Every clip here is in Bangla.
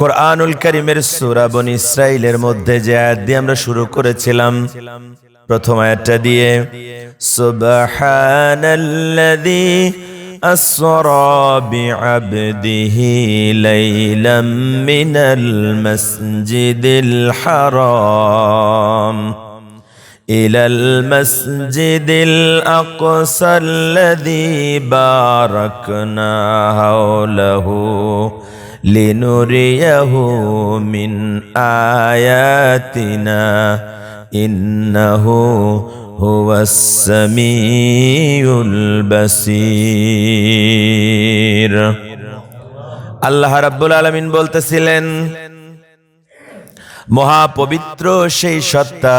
কোরআনুল করিমের সুরা বন ইসরাইলের মধ্যে যে আয়াত দিয়ে আমরা শুরু করেছিলাম প্রথম আয়াতটা দিয়ে সুবহানাল্লাযী أسرى بعبده ليلا من المسجد الحرام إلى المسجد الأقصى الذي باركنا حوله লিনুরিয়াহু মিন আয়াতিনা ইন্নাহু হুয়াস সামিউল বাসীর। আল্লাহ রাব্বুল আলামিন বলতেছিলেন মহাপবিত্র সেই সত্তা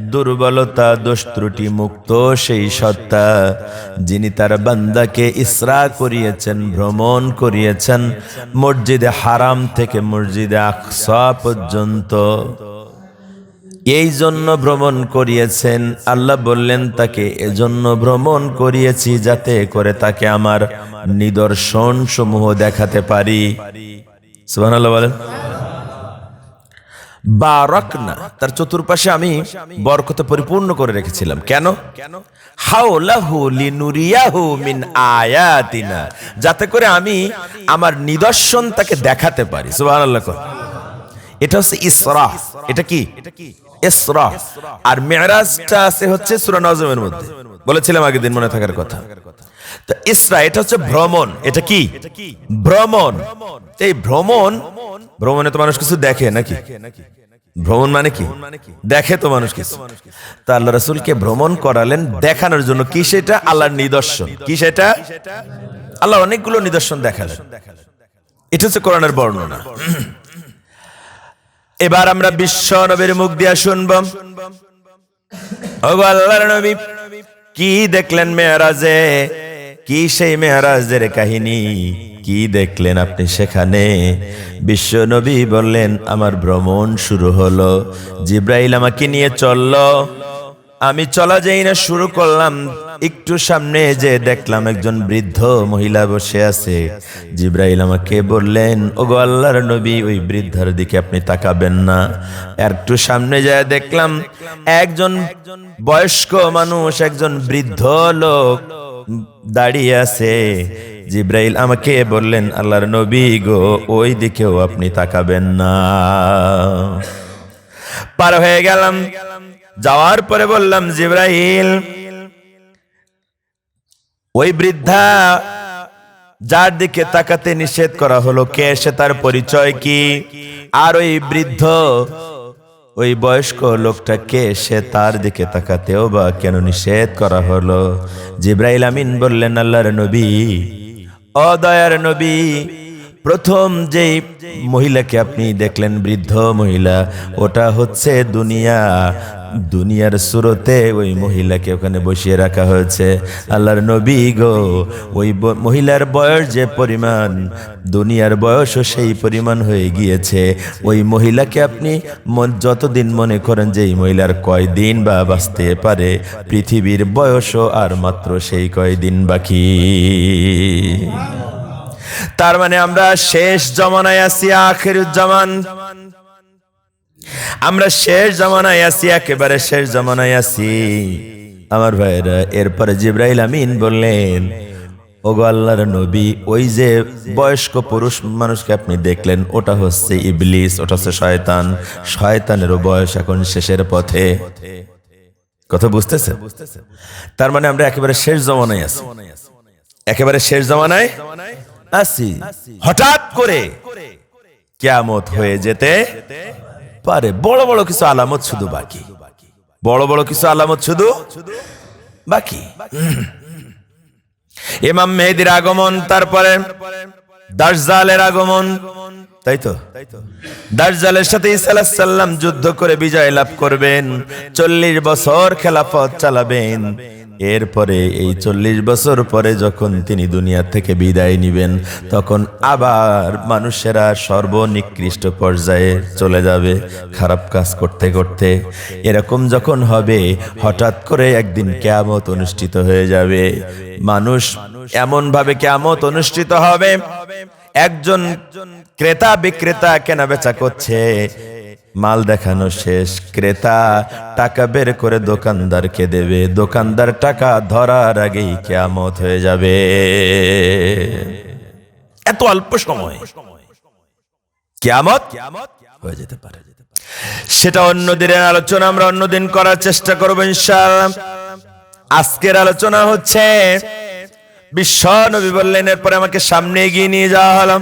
দুর্বলতা, দোষ ত্রুটি মুক্ত সেই সত্তা। যিনি তার বান্দাকে ইসরা করিয়েছেন, ভ্রমণ করিয়েছেন, মসজিদে হারাম থেকে মসজিদে আকসা পর্যন্ত। এই জন্য ভ্রমণ করিয়েছেন। আল্লাহ বললেন, তাকে এজন্য ভ্রমণ করিয়েছি যাতে করে তাকে আমার নিদর্শন সমূহ দেখাতে পারি। সুবহানাল্লাহ বলেন। বারকনা। তার চতুর্পাশে আমি বরকতে পরিপূর্ণ করে রেখেছিলাম। কেন? মিন আয়াতিনা। যাতে করে আমি আমার নিদর্শন তাকে দেখাতে পারি। এটা হচ্ছে ইসরা। এটা কি? ইসরা। আর মেরাজটা আছে হচ্ছে সূরা নজমের মধ্যে। বলেছিলাম আগের দিন মনে থাকার কথা। তো ইসরা, এটা হচ্ছে ভ্রমণ। এটা কি? ভ্রমণ। এই ভ্রমণ ভ্রমণে তো মানুষ কিছু দেখে নাকি? ভ্রমণ মানে কি? দেখে তো মানুষ কিছু। তা আল্লাহ রাসূলকে ভ্রমণ করালেন দেখানোর জন্য কি সেটা? আল্লাহর নিদর্শন। কি সেটা? আল্লাহ অনেকগুলো নিদর্শন দেখালেন। এটা হচ্ছে কোরআনের বর্ণনা। এবার আমরা বিশ্ব নবীর মুখ দিয়া শুনব। আল্লাহর নবী, কি দেখলেন মেয়ারাজে? কি সেই মেহারাজদের কাহিনী? কি দেখলেন আপনি সেখানে? বিশ্ব নবী বললেন, আমার ভ্রমণ শুরু হলো। জিব্রাইল আমাকে নিয়ে চলল। আমি চলা যাই না শুরু করলাম একটু সামনে যে দেখলাম একজন বৃদ্ধ মহিলা বসে আছে। জিব্রাইল আমাকে বললেন ও গো আল্লাহর নবী, ওই বৃদ্ধার দিকে আপনি তাকাবেন না। একটু সামনে যায় দেখলাম, একজন বয়স্ক মানুষ, একজন বৃদ্ধ লোক দাঁড়িয়ে আছে। জিব্রাইল আমাকে বললেন, আল্লাহর নবী গো, ওই দিকেও আপনি তাকাবেন না। পার হয়ে গেলাম। যাওয়ার পরে বললাম, জিব্রাইল ওই বৃদ্ধা যার দিকে তাকাতে নিষেধ করা হলো, কে সে তার পরিচয় কি? আর ওই বৃদ্ধ, ওই বয়স্ক লোকটা কে সে তার দিকে তাকাতেও বা কেন নিষেধ করা হলো? জিব্রাইল আমিন বললেন, আল্লাহর নবী, অদয়ার নবী প্রথম যেই মহিলাকে আপনি দেখলেন, বৃদ্ধ মহিলা, ওটা হচ্ছে দুনিয়া। দুনিয়ার সুরতে ওই মহিলাকে ওখানে বসিয়ে রাখা হয়েছে। আল্লাহর নবী গো, ওই মহিলার বয়স যে পরিমাণ, দুনিয়ার বয়সও সেই পরিমাণ হয়ে গিয়েছে। ওই মহিলাকে আপনি যতদিন মনে করেন যে এই মহিলার কয়দিন বা বাঁচতে পারে, পৃথিবীর বয়সও আর মাত্র সেই কয়দিন বাকি। তার মানে আমরা শেষ জমানায় আছি আখের জামান আমরা শেষ জমানায় আছি, একেবারে শেষ জমানায় আছি। আমার ভাইরা এরপরে জিব্রাইল আমিন বললেন, ওগো আল্লাহর নবী, ওই যে বয়স্ক পুরুষ মানুষকে আপনি দেখলেন, ওটা হচ্ছে ইবলিস, ওটা হচ্ছে শয়তান। শয়তানেরও বয়স এখন শেষের পথে। কথা বুঝতেছে তার মানে আমরা একেবারে শেষ জমানায় আছি। একেবারে শেষ জমানায় আছি হঠাৎ করে কেয়ামত হয়ে যেতে পারে। বড় বড় কিছু আলামত শুধু বাকি। বড় বড় কিছু আলামত শুধু বাকি। ইমাম মেহেদির আগমন, তারপরে দার্জালের আগমন। তাই তো? দার্জালের সাথে সালাম যুদ্ধ করে বিজয় লাভ করবেন। চল্লিশ বছর খেলাফত চালাবেন। এরপরে এই চল্লিশ বছর পরে যখন তিনি দুনিয়া থেকে বিদায় নিবেন, তখন আবার মানুষেরা সর্বনিকৃষ্ট পর্যায়ে চলে যাবে খারাপ কাজ করতে করতে। এরকম যখন হবে, হঠাৎ করে একদিন কেয়ামত অনুষ্ঠিত হয়ে যাবে। মানুষ এমন ভাবে কেয়ামত অনুষ্ঠিত হবে, একজন ক্রেতা বিক্রেতা কেনা বেচা করছে মাল দেখানো শেষ। ক্রেতা টাকা বের করে দোকানদারকে দেবে। দোকানদার টাকা ধরার আগেই কেয়ামত হয়ে যাবে। এত অল্প সময় কেয়ামত হয়ে যেতে পারে। সেটা অন্য দিনের আলোচনা, আমরা অন্যদিন করার চেষ্টা করব ইনশাআল্লাহ। আজকের আলোচনা হচ্ছে, বিশ্ব নবী বললেন, এরপরে আমাকে সামনে এগিয়ে নিয়ে যাওয়া হলো।